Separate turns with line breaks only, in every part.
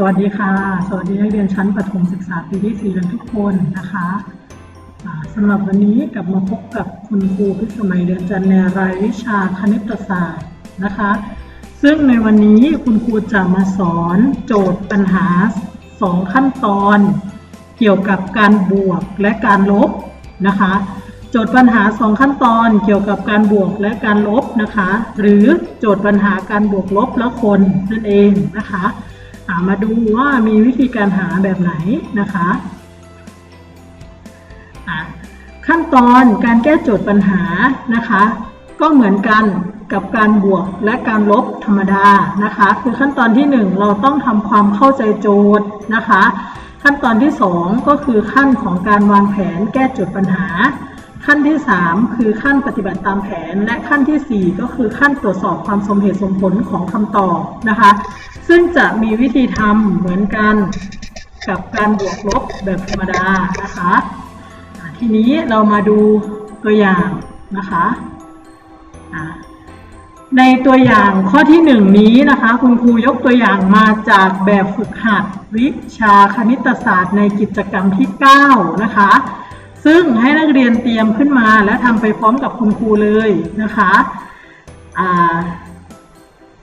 สวัสดีค่ะ สวัสดีนักเรียนชั้นประถมศึกษาปีที่สี่กันทุกคนนะคะสำหรับวันนี้กลับมาพบกับคุณครูพิสมัยเดือนจันทร์ในรายวิชาคณิตศาสตร์นะคะ ซึ่งในวันนี้คุณครูจะมาสอนโจทย์ปัญหาสองขั้นตอน เกี่ยวกับการบวกและการลบนะคะ โจทย์ปัญหาสองขั้นตอนเกี่ยวกับการบวกและการลบนะคะ หรือโจทย์ปัญหาการบวกลบและคนนั่นเองนะคะ มาดูว่ามีวิธีการหาแบบไหนนะคะะขั้นตอนการแก้โจทย์ปัญหานะคะ ก็เหมือนกันกับการบวกและการลบธรรมดานะคะ คือขั้นตอนที่หนึ่งเราต้องทำความเข้าใจโจทย์นะคะ ขั้นตอนที่สองก็คือขั้นของการวางแผนแก้โจทย์ปัญหา ขั้นที่ 3 คือขั้นปฏิบัติตามแผน และขั้นทีสี่ 4 ก็คือขั้นตรวจสอบความสมเหตุสมผลของคำตอบนะคะ ซึ่งจะมีวิธีทำเหมือนกันกับการบวกลบแบบธรรมดานะคะ ทีนี้เรามาดูตัวอย่างนะคะในตัวอย่างข้อที่หนึ่งนี้นะคะ คุณครูยกตัวอย่างมาจากแบบฝึกหัดวิชาคณิตศาสตร์ในกิจกรรมที่ 9 นะคะ ซึ่งให้นักเรียนเตรียมขึ้นมาและทำไปพร้อมกับคุณครูเลยนะคะ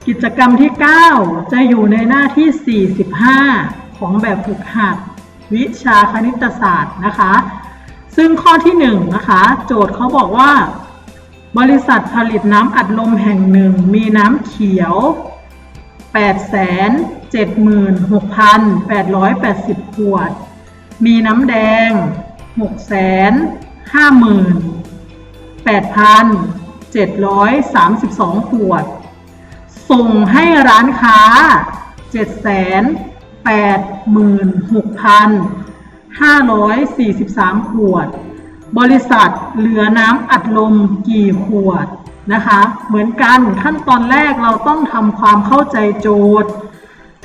กิจกรรมที่ 9 จะอยู่ในหน้าที่ 45 ของแบบฝึกหัดวิชาคณิตศาสตร์นะคะ ซึ่งข้อที่1นะคะ โจทย์เขาบอกว่า บริษัทผลิตน้ำอัดลมแห่งหนึ่ง มีน้ำเขียว 876,880 ขวด มีน้ำแดง หกแสนห้าหมื่นแปดพันเจ็ดร้อยสามสิบสองขวด ส่งให้ร้านค้าเจ็ดแสนแปดหมื่นหกพันห้าร้อยสี่สิบสามขวด บริษัทเหลือน้ำอัดลมกี่ขวดนะคะ เหมือนกันขั้นตอนแรกเราต้องทำความเข้าใจโจทย์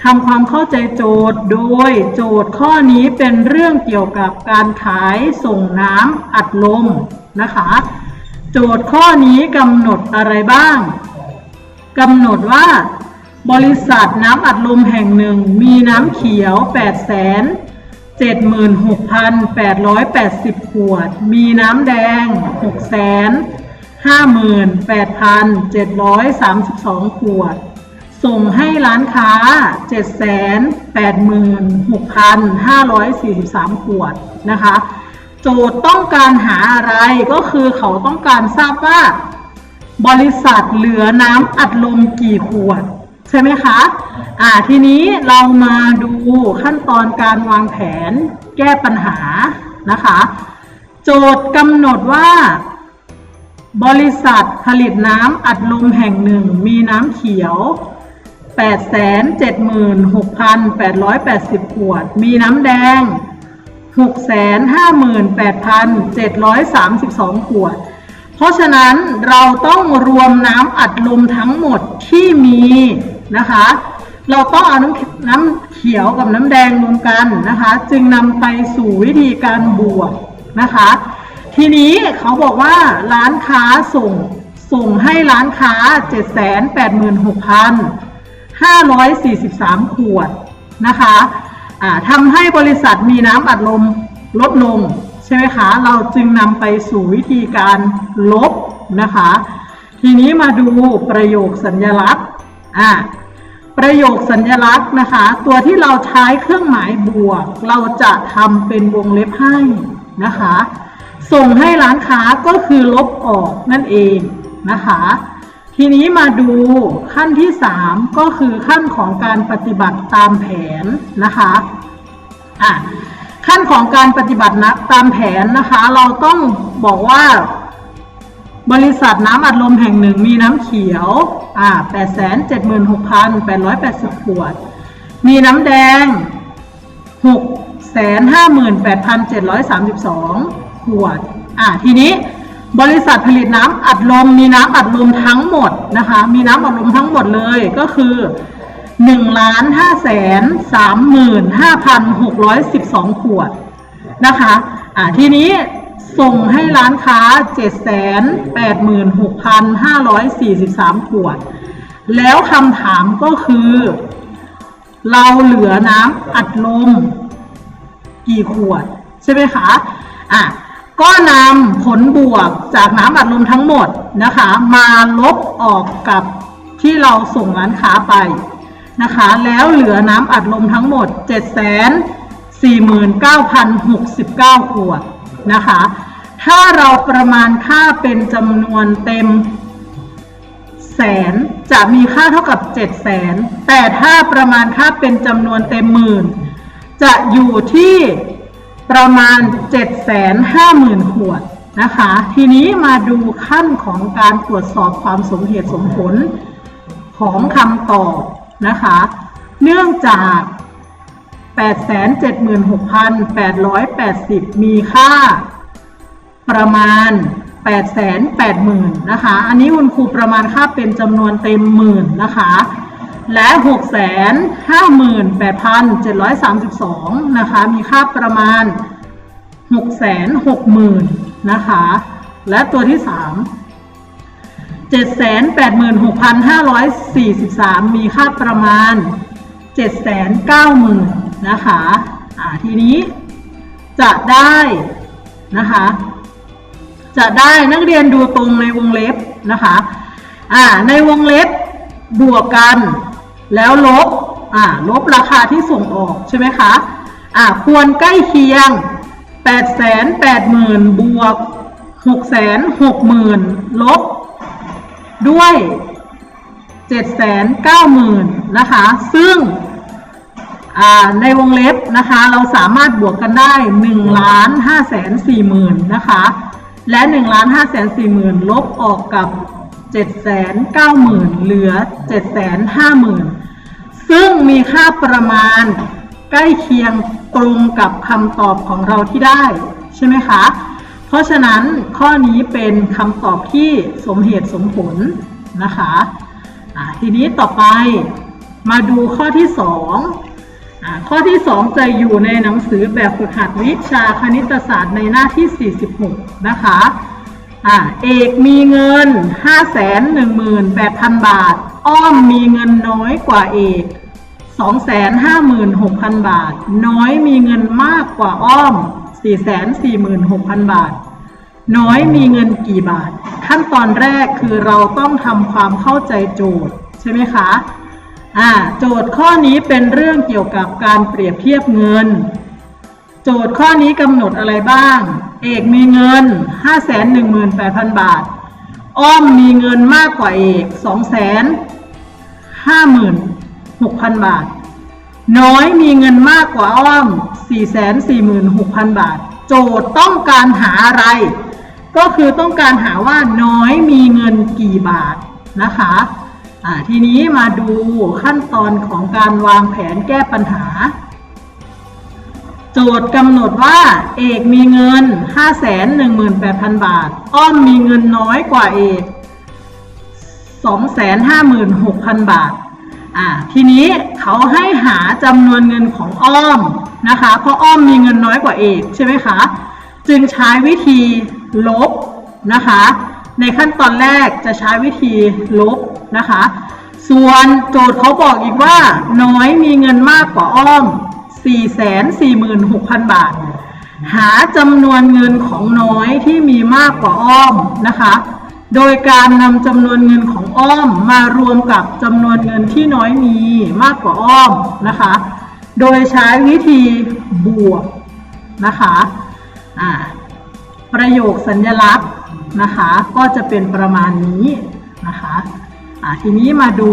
ทำความเข้าใจโจทย์ โดยโจทย์ข้อนี้เป็นเรื่องเกี่ยวกับการขายส่งน้ำอัดลมนะคะ โจทย์ข้อนี้กำหนดอะไรบ้างกำหนดว่า บริษัทน้ำอัดลมแห่งหนึ่งมีน้ำเขียว 8 0 0 0 76,880 ขวด มีน้ำแดง 658,732 ขวด ส่งให้ร้านค้า 786,543 ขวดนะคะ โจทย์ต้องการหาอะไรก็คือเขาต้องการทราบว่า บริษัทเหลือน้ำอัดลมกี่ขวด ใช่ไหมคะ อ่าทีนี้เรามาดูขั้นตอนการวางแผนแก้ปัญหานะคะ โจทย์กำหนดว่าบริษัทผลิตน้ำอัดลมแห่งหนึ่งมีน้ำเขียว 876,880 ขวด มีน้ำแดง 658,732 ขวด เพราะฉะนั้นเราต้องรวมน้ำอัดลมทั้งหมดที่มีนะคะ เราต้องเอาน้ำน้ำเขียวกับน้ำแดงรวมกันนะคะ จึงนำไปสู่วิธีการบวกนะคะ ทีนี้เขาบอกว่าร้านค้าส่งส่งให้ร้านค้า 543 ขวดนะคะทำให้บริษัทมีน้ำอัดลมลดลงใช่ไหมคะ เราจึงนำไปสู่วิธีการลบนะคะ ทีนี้มาดูประโยคสัญลักษณ์อ่าประโยคสัญลักษณ์นะคะ ตัวที่เราใช้เครื่องหมายบวก เราจะทำเป็นวงเล็บให้นะคะ ส่งให้ร้านค้าก็คือลบออกนั่นเองนะคะ ทีนี้มาดูขั้นที่ 3 ก็คือขั้นของการปฏิบัติตามแผนนะคะอะขั้นของการปฏิบัตินะตามแผนนะคะ เราต้องบอกว่าบริษัทน้ำอัดลมแห่งหนึ่งมีน้ำเขียวอ่า876,880 ขวด มีน้ำแดง 658,732 ขวดอ่าทีนี้ บริษัทผลิตน้ำอัดลมมีน้ำอัดลมทั้งหมดนะคะ มีน้ำอัดลมทั้งหมดเลยก็คือ1ล้าน5แสน35,612ขวดนะคะอ่าทีนี้ส่งให้ร้านค้า786,543ขวด แล้วคำถามก็คือ เราเหลือน้ำอัดลมกี่ขวด ใช่ไหมคะอะ ก็นำผลบวกจากน้ำอัดลมทั้งหมดนะคะ มาลบออกกับที่เราส่งร้านค้าไปนะคะ แล้วเหลือน้ำอัดลมทั้งหมด 749,069 ขวดนะคะ ถ้าเราประมาณค่าเป็นจำนวนเต็มแสนจะมีค่าเท่ากับ7แสนแต่ถ้าประมาณค่าเป็นจำนวนเต็มหมื่น จะอยู่ที่ ประมาณ 750,000 ขวดนะคะ ทีนี้มาดูขั้นของการตรวจสอบความสมเหตุสมผลของคำตอบนะคะ เนื่องจาก 876,880 มีค่าประมาณ 880,000 นะคะ อันนี้คุณครูประมาณค่าเป็นจำนวนเต็มหมื่นนะคะ และ 658,732 นะคะ มีค่าประมาณ 660,000 นะคะ และตัวที่ 3 786,543 มีค่าประมาณ 790,000 นะคะอ่าทีนี้จะได้นะคะ จะได้นักเรียนดูตรงในวงเล็บนะคะอ่าในวงเล็บบวกกัน แล้วลบอ่าลบราคาที่ส่งออกใช่ไหมคะอ่าควรใกล้เคียง 8 8 0 0 0 0 บวก 6 6 0 0 0 0ลบ ด้วย 790,000 นะคะ ซึ่งในวงเล็บนะคะ เราสามารถบวกกันได้1ล้าน5แสน4หมื่นนะคะ และ1ล้าน5แสน4หมื่นลบออกกับ 7 9 0 0 0 0 เหลือ 7 5 0 0 0 0 ซึ่งมีค่าประมาณใกล้เคียงตรงกับคำตอบของเราที่ได้ ใช่ไหมคะ เพราะฉะนั้นข้อนี้เป็นคำตอบที่สมเหตุสมผลนะคะอ่าทีนี้ต่อไปมาดูข้อที่2อ่าข้อที่ 2 จะอยู่ในหนังสือแบบฝึกหัดวิชาคณิตศาสตร์ในหน้าที่ 46 นะคะอ่าเอกมีเงิน 518,000 บาท อ้อมมีเงินน้อยกว่าเอก 256,000 บาท น้อยมีเงินมากกว่าอ้อม 446,000 บาท น้อยมีเงินกี่บาท ขั้นตอนแรกคือเราต้องทำความเข้าใจโจทย์ใช่ไหมคะอ่าโจทย์ข้อนี้เป็นเรื่องเกี่ยวกับการเปรียบเทียบเงิน โจทย์ข้อนี้กำหนดอะไรบ้าง เอกมีเงิน 518,000 บาท อ้อมมีเงินมากกว่าเอก 6,000 บาท น้อยมีเงินมากกว่าอ้อม 446,000 บาท โจทย์ต้องการหาอะไร ก็คือต้องการหาว่าน้อยมีเงินกี่บาทนะคะทีนี้มาดูขั้นตอนของการวางแผนแก้ปัญหา โจทย์กำหนดว่าเอกมีเงิน 518,000 บาท อ้อมมีเงินน้อยกว่าเอก256,000 บาท อ่าทีนี้เขาให้หาจำนวนเงินของอ้อมนะคะ เพราะอ้อมมีเงินน้อยกว่าเอกใช่ไหมคะ จึงใช้วิธีลบนะคะ ในขั้นตอนแรกจะใช้วิธีลบนะคะ ส่วนโจทย์เขาบอกอีกว่า น้อยมีเงินมากกว่าอ้อม 446,000 บาท หาจำนวนเงินของน้อยที่มีมากกว่าอ้อมนะคะ โดยการนำจำนวนเงินของอ้อมมารวมกับจำนวนเงินที่น้อยมีมากกว่าอ้อมนะคะ โดยใช้วิธีบวกนะคะประโยคสัญลักษณ์นะคะก็จะเป็นประมาณนี้นะคะทีนี้มาดู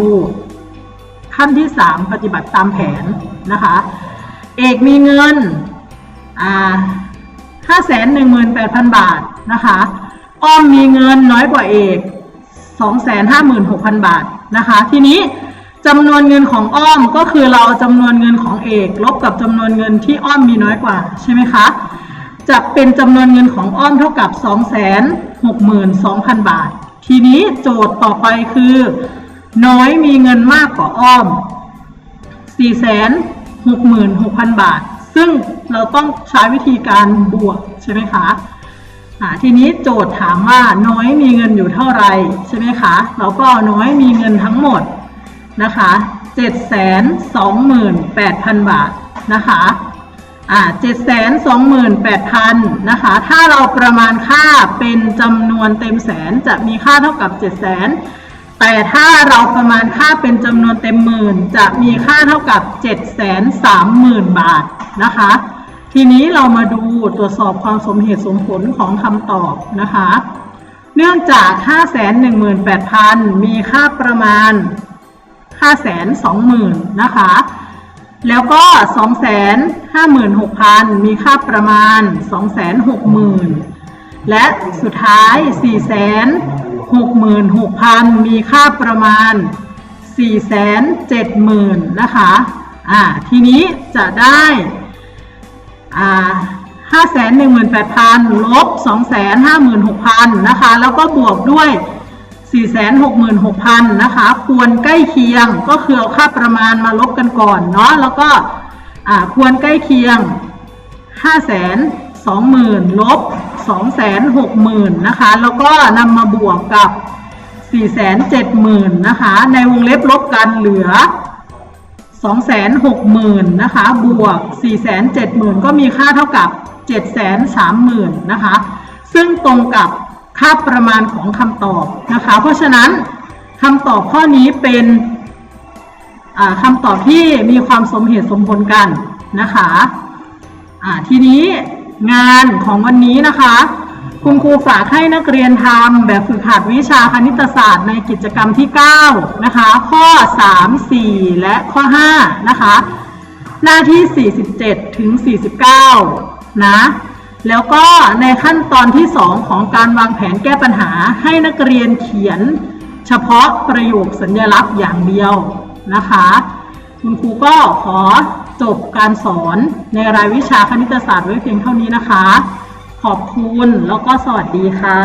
ขั้นที่ 3 ปฏิบัติตามแผนนะคะ เอกมีเงินอ่า518,000บาทนะคะ อ้อมมีเงินน้อยกว่าเอก256,000 บาทนะคะ ทีนี้จำนวนเงินของอ้อมก็คือเราเอาจำนวนเงินของเอก ลบกับจำนวนเงินที่อ้อมมีน้อยกว่าใช่ไหมคะจะเป็นจำนวนเงินของอ้อมเท่ากับ 262,000 บาท ทีนี้โจทย์ต่อไปคือ น้อยมีเงินมากกว่าอ้อม 466,000 บาท ซึ่งเราต้องใช้วิธีการบวกใช่ไหมคะ ทีนี้โจทย์ถามว่าน้อยมีเงินอยู่เท่าไหร่ใช่ไหมคะ เราก็เอาน้อยมีเงินทั้งหมดนะคะ728,000 บาทนะคะอ่า728,000นะคะ ถ้าเราประมาณค่าเป็นจำนวนเต็มแสนจะมีค่าเท่ากับ700,000แต่ถ้าเราประมาณค่าเป็นจำนวนเต็มหมื่น จะมีค่าเท่ากับ730,000บาทนะคะ ทีนี้เรามาดูตรวจสอบความสมเหตุสมผลของคำตอบนะคะ เนื่องจาก 518,000 มีค่าประมาณ 520,000 นะคะ แล้วก็ 256,000 มีค่าประมาณ 260,000 และสุดท้าย 466,000 มีค่าประมาณ 470,000 นะคะ อ่า ทีนี้จะได้ อ่าห้าแสนหนึ่งหมื่นแปดพันลบสองแสนห้าหมื่นหกพันนะคะ แล้วก็บวกด้วยสี่แสนหกหมื่นหกพันนะคะ ควรใกล้เคียงก็คือเอาค่าประมาณมาลบกันก่อนเนาะแล้วก็อ่าควรใกล้เคียงห้าแสนสองหมื่นลบสองแสนหกหมื่นนะคะ แล้วก็นำมาบวกกับสี่แสนเจ็ดหมื่นนะคะ ในวงเล็บลบกันเหลือ 260,000นะคะ บวก 470,000 ก็มีค่าเท่ากับ 730,000นะคะ ซึ่งตรงกับค่าประมาณของคำตอบนะคะ เพราะฉะนั้นคำตอบข้อนี้เป็นคำตอบที่มีความสมเหตุสมผลกันนะคะอ่าทีนี้งานของวันนี้นะคะ คุณครูฝากให้นักเรียนทำแบบฝึกหัดวิชาคณิตศาสตร์ในกิจกรรมที่ 9 นะคะ ข้อ 3 4 และข้อ 5 นะคะ หน้าที่ 47 ถึง 49 นะ แล้วก็ในขั้นตอนที่ 2 ของการวางแผนแก้ปัญหาให้นักเรียนเขียนเฉพาะประโยคสัญลักษณ์อย่างเดียวนะคะ คุณครูก็ขอจบการสอนในรายวิชาคณิตศาสตร์ไว้เพียงเท่านี้นะคะ ขอบคุณแล้วก็สวัสดีค่ะ